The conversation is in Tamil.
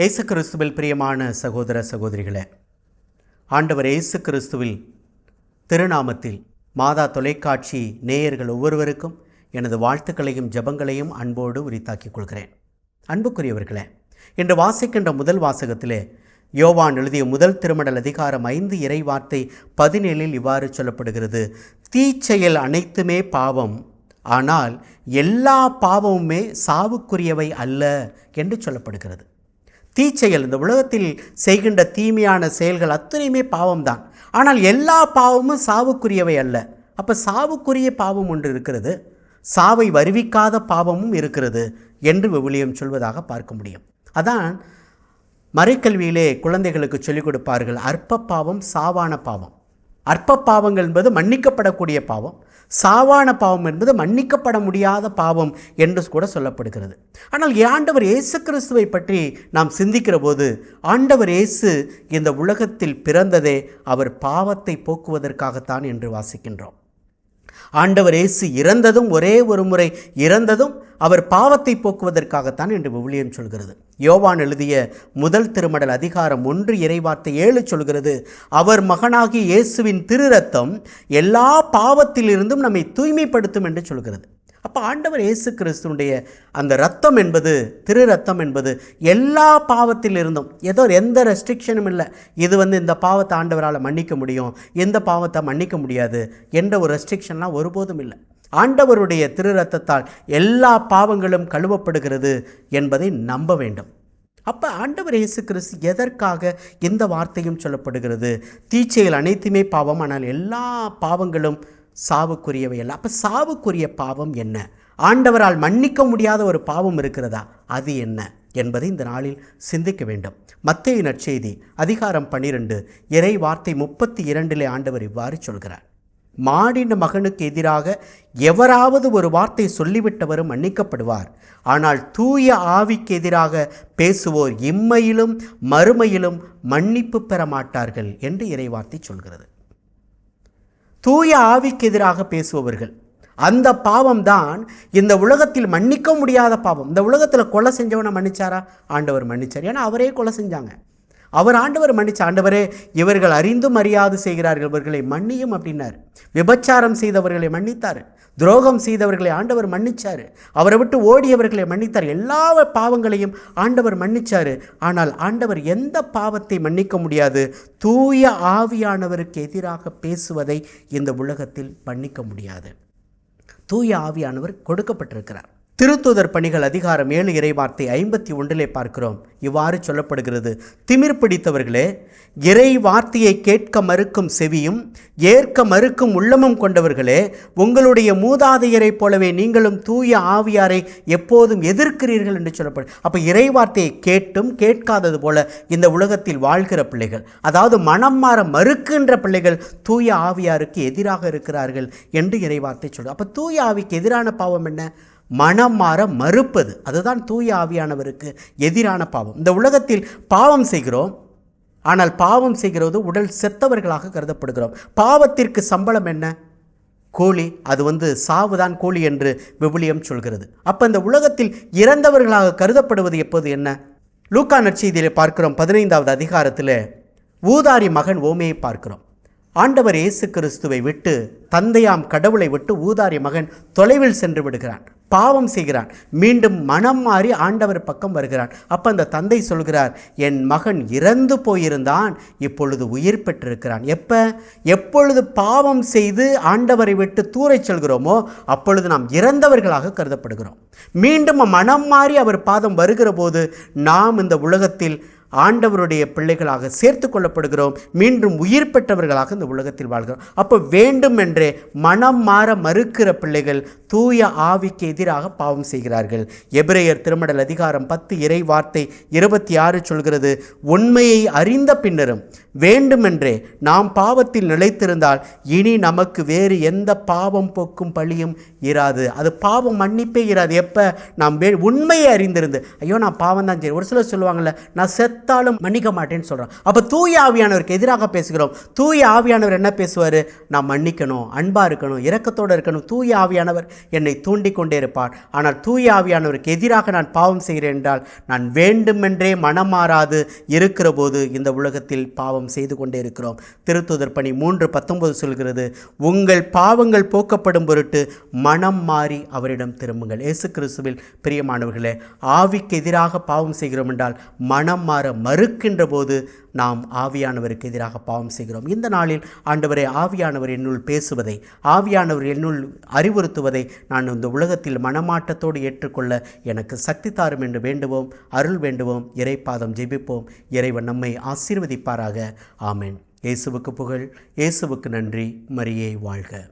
இயேசு கிறிஸ்துவில் பிரியமான சகோதர சகோதரிகளே ஆண்டவர் இயேசு கிறிஸ்துவில் திருநாமத்தில் மாதா தொலைக்காட்சி நேயர்கள் ஒவ்வொருவருக்கும் எனது வாழ்த்துக்களையும் ஜெபங்களையும் அன்போடு உரித்தாக்கிக் கொள்கிறேன். அன்புக்குரியவர்களே இன்று வாசிக்கின்ற முதல் வாசகத்திலே யோவான் எழுதிய முதல் திருமடல் அதிகாரம் ஐந்து இறை வார்த்தை பதினேழில் இவ்வாறு சொல்லப்படுகிறது தீச்செயல் அனைத்துமே பாவம் ஆனால் எல்லா பாவமுமே சாவுக்குரியவை அல்ல என்று சொல்லப்படுகிறது. தீச்செயல் இந்த உலகத்தில் செய்கின்ற தீமையான செயல்கள் அத்தனையுமே பாவம்தான். ஆனால் எல்லா பாவமும் சாவுக்குரியவை அல்ல. அப்போ சாவுக்குரிய பாவம் ஒன்று இருக்கிறது. சாவை வருவிக்காத பாவமும் இருக்கிறது என்று விவிலியம் சொல்வதாக பார்க்க முடியும். அதான் மறைக்கல்வியிலே குழந்தைகளுக்கு சொல்லிக் கொடுப்பார்கள் அற்ப பாவம் சாவான பாவம். அற்ப பாவங்கள் என்பது மன்னிக்கப்படக்கூடிய பாவம். சாவான பாவம் என்பது மன்னிக்கப்பட முடியாத பாவம் என்று கூட சொல்லப்படுகிறது. ஆனால் ஆண்டவர் இயேசு கிறிஸ்துவை பற்றி நாம் சிந்திக்கிற போது ஆண்டவர் இயேசு இந்த உலகத்தில் பிறந்ததே அவர் பாவத்தை போக்குவதற்காகத்தான் என்று வாசிக்கின்றோம். ஆண்டவர் இயேசு இறந்ததும் ஒரே ஒரு முறை இறந்ததும் அவர் பாவத்தை போக்குவதற்காகத்தான் என்று விவிலியம் சொல்கிறது. யோவான் எழுதிய முதல் திருமடல் அதிகாரம் ஒன்று இறைவார்த்தை ஏழு சொல்கிறது அவர் மகனாகி இயேசுவின் திரு ரத்தம் எல்லா பாவத்திலிருந்தும் நம்மை தூய்மைப்படுத்தும் என்று சொல்கிறது. அப்போ ஆண்டவர் இயேசு கிறிஸ்துனுடைய அந்த ரத்தம் என்பது திரு ரத்தம் என்பது எல்லா பாவத்தில் இருந்தும் ஏதோ எந்த ரெஸ்ட்ரிக்ஷனும் இல்லை. இது வந்து இந்த பாவத்தை ஆண்டவரால் மன்னிக்க முடியும். எந்த பாவத்தை மன்னிக்க முடியாது என்ற ஒரு ரெஸ்ட்ரிக்ஷன்லாம் ஒருபோதும் இல்லை. ஆண்டவருடைய திரு ரத்தத்தால் எல்லா பாவங்களும் கழுவப்படுகிறது என்பதை நம்ப வேண்டும். அப்போ ஆண்டவர் இயேசு கிறிஸ்து எதற்காக எந்த வார்த்தையும் சொல்லப்படுகிறது? தீச்செயல் அனைத்துமே பாவம் ஆனால் எல்லா பாவங்களும் சாவுக்குரியவை அல்ல அப்போ சாவுக்குரிய பாவம் என்ன? ஆண்டவரால் மன்னிக்க முடியாத ஒரு பாவம் இருக்கிறதா? அது என்ன? என்பதை இந்த நாளில் சிந்திக்க வேண்டும். மத்திய நற்செய்தி அதிகாரம் பன்னிரண்டு இறை வார்த்தை முப்பத்தி இரண்டிலே ஆண்டவர் இவ்வாறு சொல்கிறார். மாடின மகனுக்கு எதிராக எவராவது ஒரு வார்த்தை சொல்லிவிட்டவரும் மன்னிக்கப்படுவார். ஆனால் தூய ஆவிக்கு எதிராக பேசுவோர் இம்மையிலும் மறுமையிலும் மன்னிப்பு பெற மாட்டார்கள் என்று இறைவார்த்தை சொல்கிறது. தூய ஆவிக்கு எதிராக பேசுபவர்கள். அந்த பாவம் தான் இந்த உலகத்தில் மன்னிக்க முடியாத பாவம். இந்த உலகத்தில் கொலை செஞ்சவனை மன்னிச்சாரா? ஆண்டவர் மன்னிச்சார். ஏன்னா அவரே கொலை செஞ்சாங்க. அவர் ஆண்டவர் மன்னிச்ச ஆண்டவரே இவர்கள் அறிந்தும் அறியாது செய்கிறார்கள் இவர்களை மன்னியும் அப்படின்னார். விபச்சாரம் செய்தவர்களை மன்னித்தார். துரோகம் செய்தவர்களை ஆண்டவர் மன்னிச்சார். அவரை விட்டு ஓடியவர்களை மன்னித்தார். எல்லா பாவங்களையும் ஆண்டவர் மன்னிச்சார். ஆனால் ஆண்டவர் எந்த பாவத்தை மன்னிக்க முடியாது? தூய ஆவியானவருக்கு எதிராக பேசுவதை இந்த உலகத்தில் மன்னிக்க முடியாது. தூய ஆவியானவர் கொடுக்கப்பட்டிருக்கிறார். திருத்துதர் பணிகள் அதிகாரம் ஏழு இறைவார்த்தை ஐம்பத்தி ஒன்றிலே பார்க்கிறோம். இவ்வாறு சொல்லப்படுகிறது. திமிர் பிடித்தவர்களே இறை வார்த்தையை கேட்க மறுக்கும் செவியும் ஏற்க மறுக்கும் உள்ளமும் கொண்டவர்களே உங்களுடைய மூதாதையரைப் போலவே நீங்களும் தூய ஆவியாரை எப்போதும் எதிர்க்கிறீர்கள் என்று சொல்லப்படும் அப்போ இறை வார்த்தையை கேட்டும் கேட்காதது போல இந்த உலகத்தில் வாழ்கிற பிள்ளைகள் அதாவது மனம் மாற மறுக்கின்ற பிள்ளைகள் தூய ஆவியாருக்கு எதிராக இருக்கிறார்கள் என்று இறைவார்த்தை சொல்லும் அப்போ தூய ஆவிக்கு எதிரான பாவம் என்ன? மனம் மாற மறுப்பது. அதுதான் தூய ஆவியானவருக்கு எதிரான பாவம். இந்த உலகத்தில் பாவம் செய்கிறோம். ஆனால் பாவம் செய்கிறது உடல் செத்தவர்களாக கருதப்படுகிறோம். பாவத்திற்கு சம்பளம் என்ன? கோழி. அது வந்து சாவுதான் கோழி என்று விபுலியம் சொல்கிறது. அப்போ இந்த உலகத்தில் இறந்தவர்களாக கருதப்படுவது எப்போது என்ன? லூக்கா நற்செய்தியில் பார்க்கிறோம். பதினைந்தாவது அதிகாரத்தில் ஊதாரி மகன் ஓமையை பார்க்கிறோம். ஆண்டவர் இயேசு கிறிஸ்துவை விட்டு தந்தையாம் கடவுளை விட்டு ஊதாரி மகன் தொலைவில் சென்று விடுகிறான். பாவம் செய்கிறான். மீண்டும் மனம் மாறி ஆண்டவர் பக்கம் வருகிறான். அப்போ அந்த தந்தை சொல்கிறார் என் மகன் இறந்து போயிருந்தான் இப்பொழுது உயிர் பெற்றிருக்கிறான். எப்போ? எப்பொழுது பாவம் செய்து ஆண்டவரை விட்டு தூரச் செல்கிறோமோ அப்பொழுது நாம் இறந்தவர்களாக கருதப்படுகிறோம். மீண்டும் மனம் மாறி அவர் பாதம் வருகிற போது நாம் இந்த உலகத்தில் ஆண்டவருடைய பிள்ளைகளாக சேர்த்து கொள்ளப்படுகிறோம். மீண்டும் உயிர் பெற்றவர்களாக இந்த உலகத்தில் வாழ்கிறோம். அப்போ வேண்டுமென்றே மனம் மாற மறுக்கிற பிள்ளைகள் தூய ஆவிக்கு எதிராக பாவம் செய்கிறார்கள். எபிரேயர் திருமடல் அதிகாரம் பத்து இறை வார்த்தை இருபத்தி ஆறு சொல்கிறது உண்மையை அறிந்த பின்னரும் வேண்டுமென்றே நாம் பாவத்தில் நிலைத்திருந்தால் இனி நமக்கு வேறு எந்த பாவம் போக்கும் பழியும் இராது. அது பாவம் மன்னிப்பே இராது. எப்போ? நாம் வே உண்மையை அறிந்திருந்து. ஐயோ நான் பாவம் தான் சரி ஒரு சிலர் சொல்லுவாங்கள்ல நான் செத் செத்தாலும் மன்னிக்க மாட்டேன்னு சொல்கிறான் அப்போ தூய ஆவியானவருக்கு எதிராக பேசுகிறோம். தூய ஆவியானவர் என்ன பேசுவார்? நான் மன்னிக்கணும் அன்பாக இருக்கணும் இரக்கத்தோடு இருக்கணும். தூய ஆவியானவர் என்னை தூண்டி கொண்டே இருப்பார். ஆனால் தூய ஆவியானவருக்கு எதிராக நான் பாவம் செய்கிறேன் என்றால் நான் வேண்டுமென்றே மனம் மாறாது இருக்கிற போது இந்த உலகத்தில் பாவம் செய்து கொண்டே இருக்கிறோம். திருத்துதர் பணி மூன்று பத்தொன்பது சொல்கிறது உங்கள் பாவங்கள் போக்கப்படும் பொருட்டு மனம் மாறி அவரிடம் திரும்புங்கள். இயேசு கிறிஸ்துவில் பிரியமானவர்களே ஆவிக்கு எதிராக பாவம் செய்கிறோம் என்றால் மனம் மாற மறுக்கின்ற போது நாம் ஆவியானவருக்கு எதிராக பாவம் செய்கிறோம். இந்த நாளில் ஆண்டவரை ஆவியானவர் என்னுள் பேசுவதை ஆவியானவர் என்னுள் அறிவுறுத்துவதை நான் இந்த உலகத்தில் மனமாட்டத்தோடு ஏற்றுக்கொள்ள எனக்கு சக்தி தாரும் என்று வேண்டுவோம். அருள் வேண்டுவோம். இறைப்பாதம் ஜெபிப்போம். இறைவன் நம்மை ஆசீர்வதிப்பாராக. ஆமேன். இயேசுவுக்கு புகழ். இயேசுவுக்கு நன்றி. மரியே வாழ்க.